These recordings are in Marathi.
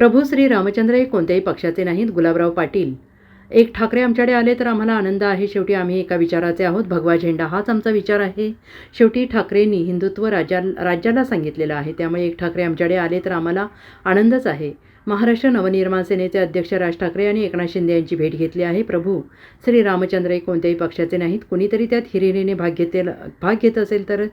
प्रभू श्री रामचंद्र हे कोणत्याही पक्षाचे नाहीत गुलाबराव पाटील. एक ठाकरे आमच्याकडे आले तर आम्हाला आनंद आहे. शेवटी आम्ही एका विचाराचे आहोत. भगवा झेंडा हाच आमचा विचार आहे. शेवटी ठाकरेंनी हिंदुत्व राज्या राज्याला सांगितलेलं आहे. त्यामुळे एक ठाकरे आमच्याकडे आले तर आम्हाला आनंदच आहे. महाराष्ट्र नवनिर्माण सेनेचे अध्यक्ष राज ठाकरे यांनी एकनाथ शिंदे यांची भेट घेतली आहे. प्रभू श्री रामचंद्र हे कोणत्याही पक्षाचे नाहीत. कुणीतरी त्यात हिरिरीने भाग घेतेल भाग घेत असेल तर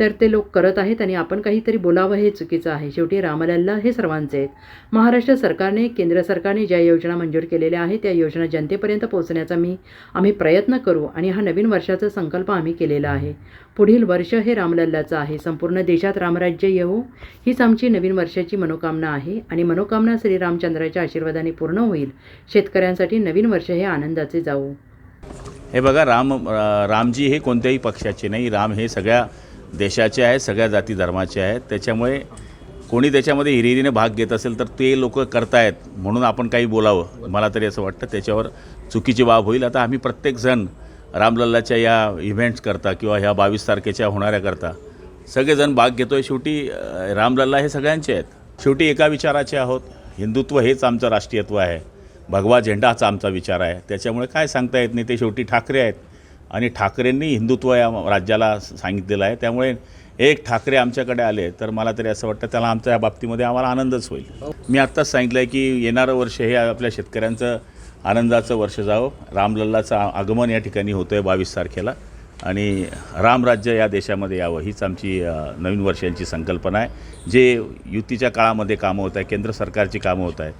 तर ते लोक करत आहेत आणि आपण काहीतरी बोलावं हे चुकीचं आहे. शेवटी रामलल्ला हे सर्वांचे आहेत. महाराष्ट्र सरकारने केंद्र सरकारने ज्या योजना मंजूर केलेल्या आहेत त्या योजना जनतेपर्यंत पोहोचण्याचा मी आम्ही प्रयत्न करू आणि हा नवीन वर्षाचा संकल्प आम्ही केलेला आहे. पुढील वर्ष हे रामलल्लाचं आहे. संपूर्ण देशात रामराज्य येऊ हीच आमची नवीन वर्षाची मनोकामना आहे आणि मनोकामना श्रीरामचंद्राच्या आशीर्वादाने पूर्ण होईल. शेतकऱ्यांसाठी नवीन वर्ष हे आनंदाचे जाऊ हे बघा राम रामजी हे कोणत्याही पक्षाचे नाही. राम हे सगळ्या देशाचे आहेत सगळ्या जाती धर्माचे आहेत. त्याच्यामुळे कोणी त्याच्यामध्ये हिरिरीने भाग घेत असेल तर ते लोक करतायत म्हणून आपण काही बोलावं. मला तरी असं वाटतं त्याच्यावर चुकीची बाब होईल. आता आम्ही प्रत्येकजण रामलल्लाच्या या इव्हेंट्स करता किंवा ह्या बावीस तारखेच्या होणाऱ्या करता. सगळेजण भाग घेतो आहे शेवटी रामलल्ला हे सगळ्यांचे आहेत. शेवटी एका विचाराचे आहोत. हिंदुत्व हेच आमचं राष्ट्रीयत्व आहे. भगवा झेंडा हाच आमचा विचार आहे. त्याच्यामुळे काय सांगता येत नाही ते शेवटी ठाकरे आहेत. आणि ठाकरेंनी हिंदुत्व या राज्याला सांगितलेलं आहे. त्यामुळे एक ठाकरे आमच्याकडे आले तर मला तरी असं वाटतं त्याला आमच्या या बाबतीमध्ये आम्हाला आनंदच होईल. मी आत्ताच सांगितलं आहे की येणारं वर्ष हे आपल्या शेतकऱ्यांचं आनंदाचं वर्ष जावं. रामलल्लाचं आगमन या ठिकाणी होतं आहे बावीस तारखेला. आणि रामराज्य या देशामध्ये यावं हीच आमची नवीन वर्षांची संकल्पना आहे. जे युतीच्या काळामध्ये कामं होत आहे केंद्र सरकारची कामं होत आहेत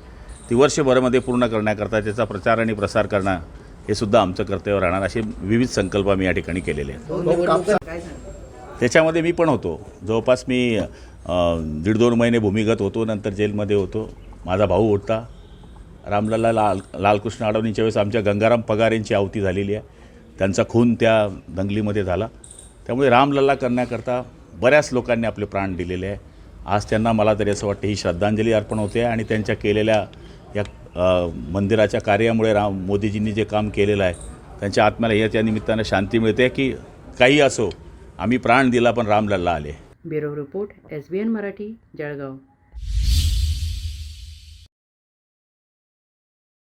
ती वर्षभरामध्ये पूर्ण करण्याकरता त्याचा प्रचार आणि प्रसार करणं हे सुद्धा आमचं कर्तव्य राहणार असे विविध संकल्प आम्ही या ठिकाणी केलेले आहेत. त्याच्यामध्ये मी पण होतो. जवळपास मी दीड दोन महिने भूमिगत होतो नंतर जेलमध्ये होतो. माझा भाऊ होता. रामलल्ला लाल लालकृष्ण अडवणीच्या वेळेस आमच्या गंगाराम पगार यांची आवती झालेली आहे. त्यांचा खून त्या दंगलीमध्ये झाला. त्यामुळे रामलल्ला करण्याकरता बऱ्याच लोकांनी आपले प्राण दिलेले आहे. आज त्यांना मला तरी असं वाटतं ही श्रद्धांजली अर्पण होते आणि त्यांच्या केलेल्या या मंदिराच्या कार्यामुळे राम मोदीजींनी जे काम केलेलं आहे त्यांच्या आत्म्याला याच्या निमित्तानं शांती मिळते की काही असो आम्ही प्राण दिला पण रामलल्ला आले. Bureau report S B N Marathi Jalgaon.